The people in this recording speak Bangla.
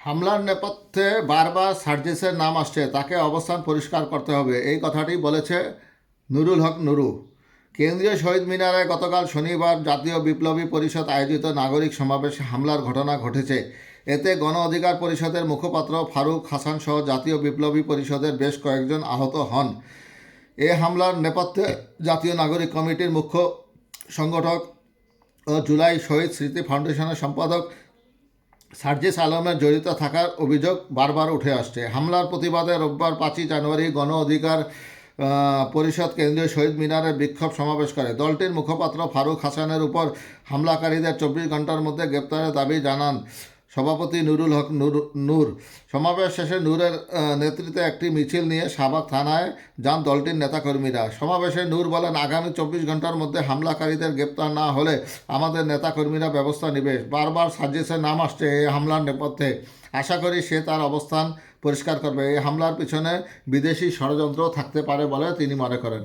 হামলার নেপথ্যে বারবার সার্জিসের নাম আসছে, তাকে অবস্থান পরিষ্কার করতে হবে। এই কথাটি বলেছে নুরুল হক নুরু। কেন্দ্রীয় শহীদ মিনারে গতকাল শনিবার জাতীয় বিপ্লবী পরিষদ আয়োজিত নাগরিক সমাবেশে হামলার ঘটনা ঘটেছে। এতে গণ অধিকার পরিষদের মুখপাত্র ফারুক হাসান সহ জাতীয় বিপ্লবী পরিষদের বেশ কয়েকজন আহত হন। এ হামলার নেপথ্যে জাতীয় নাগরিক কমিটির মুখ্য সংগঠক ও জুলাই শহীদ স্মৃতি ফাউন্ডেশনের সম্পাদক সার্জিস আলমের জড়িত থাকার অভিযোগ বারবার উঠে আসছে। হামলার প্রতিবাদে রোববার পাঁচই জানুয়ারি গণ অধিকার পরিষদ কেন্দ্রীয় শহীদ মিনারে বিক্ষোভ সমাবেশ করে। দলটির মুখপাত্র ফারুক হাসানের উপর হামলাকারীদের চব্বিশ ঘণ্টার মধ্যে গ্রেপ্তারের দাবি জানান। সভাপতি নুরুল হক নূর নূর। সমাবেশ শেষে নূরের নেতৃত্বে একটি মিছিল নিয়ে শাহবাগ থানায় যান দলটির নেতাকর্মীরা। সমাবেশে নূর বলেন, আগামী চব্বিশ ঘণ্টার মধ্যে হামলাকারীদের গ্রেপ্তার না হলে আমাদের নেতাকর্মীরা ব্যবস্থা নেবে। বারবার সার্জিসের নাম আসছে এই হামলার নেপথ্যে। আশা করি সে তার অবস্থান পরিষ্কার করবে। এই হামলার পিছনে বিদেশি ষড়যন্ত্র থাকতে পারে বলে তিনি মনে করেন।